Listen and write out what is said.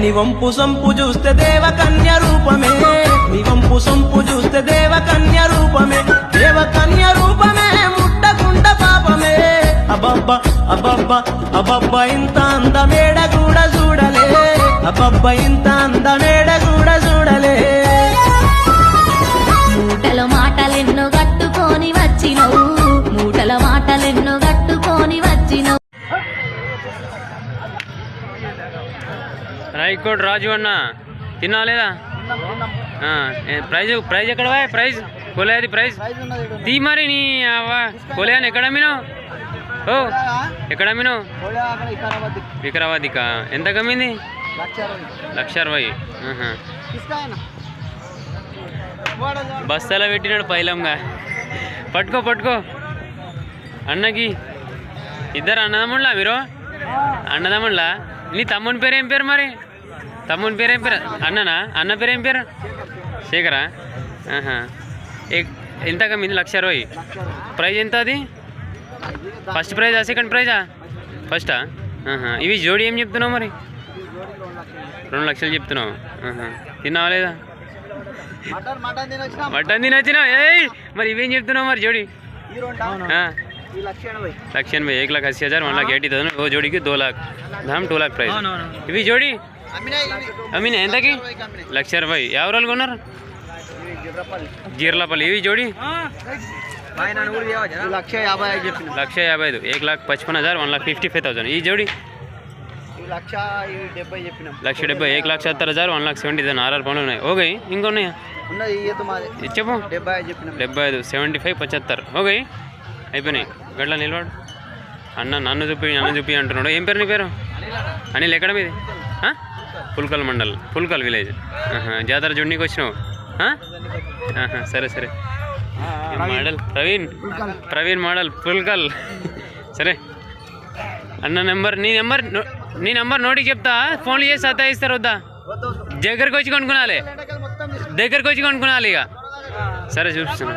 నీ వంపు సొంపు చూస్తే దేవ కన్య రూపమే. నీ వంపు సొంపు చూస్తే దేవ కన్య రూపమే. దేవ కన్య రూపమే ముట్టకుండ పాపమే. అబ్బబ్బ అబ్బబ్బ అబ్బబ్బ ఇంత అందమేడ కూడా చూడలే. అబ్బబ్బ ఇంత అందమేడ కూడా చూడలే. మూటల మాటలెన్నో కట్టుకొని వచ్చినవు. మూటల మాటలెన్నో కట్టుకొని వచ్చినవు. రాయకోట్ రాజు అన్న. తిన్నావా లేదా? ప్రైజ్ ప్రైజ్ ఎక్కడ ప్రైజ్? కొలేది ప్రైజ్? తీ మరి నీ కొలేని ఎక్కడ అమ్మినావు? ఓ ఎక్కడ అమ్మినావు? వికారాబాద్కా ఎంత కమ్మింది? లక్ష అరవై. బస్తాలో పెట్టినాడు పైలంగా. పట్టుకో పట్టుకో. అన్నకి. ఇద్దరు అన్నదమ్ముళ్ళా మీరు? అన్నదమ్ముళ్ళా? నీ తమ్ముని పేరు ఏం పేరు మరి? తమ్ముని పేరు ఏం పేరు? అన్ననా? అన్న పేరు ఏం పేరు? శేఖరా. ఏ- ఎంత కమ్మింది లక్ష అరవై ప్రైజ్ ఎంత అది? ఫస్ట్ ప్రైజా సెకండ్ ప్రైజా ఫస్టా. ఇవి జోడి ఏం చెప్తున్నావు మరి? రెండు లక్షలు చెప్తున్నావు. తిన్నావా లేదా? మటన్ తినొచ్చినా? ఏయ్! మరి ఇవేం చెప్తున్నావు మరి జోడి? लक्षण में एक लाख अस्सी हज़ार वन लाख एटी थाउजेंड वो जोड़ी की दो लाख धाम टू लाख प्राइस इवी जोड़ी? అమీన్ ఎంతకి? లక్ష రూపాయి యాభై రోజులు కొన్నారు? జీర్లపల్లి ఇవి జోడి లక్ష యాభై ఐదు ఏక్ లాక్ పచ్పన్ హజార్ one lakh fifty five thousand ఈ జోడి లక్ష డెబ్బై ఏక్ లాక్ సత్తర్ హజార్ one lakh seventy thousand RR పనులు ఉన్నాయి. ఓకే ఇంకొన్నాయా? చెప్పు. డెబ్బై ఐదు సెవెంటీ ఫైవ్ పచ్చత్తర్ ఓకే. అయిపోయినాయి. గట్ల నిలవాడు అన్న నన్ను చూపి నన్ను చూపి అంటున్నాడు. ఏం పేరు నీ పేరు? అనిల్ ఎక్కడ మీది? పుల్కల్ మండల్ పుల్కల్ విలేజ్. జాతర జున్నీకి వచ్చినావు. సరే సరే. మోడల్? ప్రవీణ్. ప్రవీణ్ మోడల్ పుల్కల్. సరే. అన్న నెంబర్ నీ నెంబర్ నీ నెంబర్ నోటికి చెప్తా. ఫోన్లు చేసి సత్తాయిస్తారు వద్దా? దగ్గరకు వచ్చి కొనుక్కునాలి. దగ్గరకు వచ్చి కొనుక్కునాలి ఇక. సరే చూపిస్తున్నా.